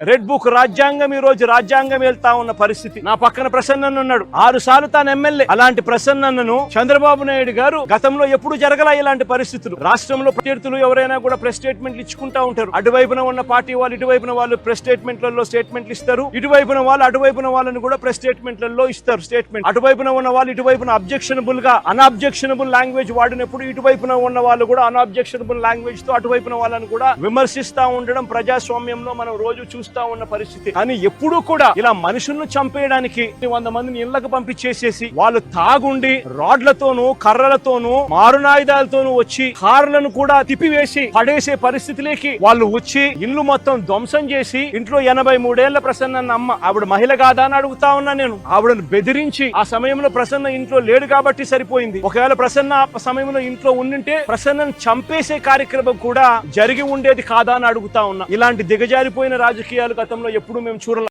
Red book రాజ్యాంగం ఈ రోజు రాజ్యాంగం వెళ్తా ఉన్న పరిస్థితి. నా పక్కన ప్రసన్న ఉన్నాడు. ఆరు సార్లు తాను ఎమ్మెల్యే. అలాంటి ప్రసన్నను చంద్రబాబు నాయుడు గారు గతంలో ఎప్పుడు జరగల ఇలాంటి పరిస్థితులు. రాష్ట్రంలో ప్రత్యర్థులు ఎవరైనా కూడా ప్రెస్ స్టేట్మెంట్లు ఇచ్చుకుంటా ఉంటారు. అటువైపున ఉన్న పార్టీ వాళ్ళు ఇటువైపున వాళ్ళు ప్రెస్ స్టేట్మెంట్లలో స్టేట్మెంట్లు ఇస్తారు. ఇటువైపున వాళ్ళు అటువైపున వాళ్ళని కూడా ప్రెస్ స్టేట్మెంట్లలో ఇస్తారు స్టేట్మెంట్. అటువైపున ఉన్న వాళ్ళు ఇటువైపున అబ్జెక్షనబుల్గా అన్అబ్జెక్షనబుల్ లాంగ్వేజ్ వాడినప్పుడు ఇటువైపున ఉన్న వాళ్ళు కూడా అన్అబ్జెక్షనబుల్ లాంగ్వేజ్తో అటువైపున వాళ్ళని కూడా విమర్శిస్తా ఉండడం ప్రజాస్వామ్యంలో మనం రోజు చూస్తా ఉన్న పరిస్థితి. కానీ ఎప్పుడూ కూడా ఇలా మనుషులను చంపేయడానికి వంద మందిని ఇళ్ళకు పంపించేసేసి వాళ్ళు తాగుండి రాడ్లతోనూ కర్రలతోనూ మారునాయుధాలతోనూ వచ్చి కార్లను కూడా తిప్పివేసి పడేసే పరిస్థితిలోకి వాళ్ళు వచ్చి ఇల్లు మొత్తం ధ్వంసం చేసి ఇంట్లో ఎనభై మూడేళ్ళ ప్రసన్న అమ్మ ఆవిడ మహిళ కాదా అని అడుగుతా ఉన్నా నేను. ఆవిడను బెదిరించి ఆ సమయంలో ప్రసన్న ఇంట్లో లేడు కాబట్టి సరిపోయింది. ఒకవేళ ప్రసన్న ఆ సమయంలో ఇంట్లో ఉండింటే ప్రసన్నను చంపేసే కార్యక్రమం కూడా జరిగి ఉండేది కాదా అని అడుగుతా ఉన్నా. ఇలాంటి దిగజారిపోయిన రాజకీయాలు గతంలో ఎప్పుడూ మేము చూడలే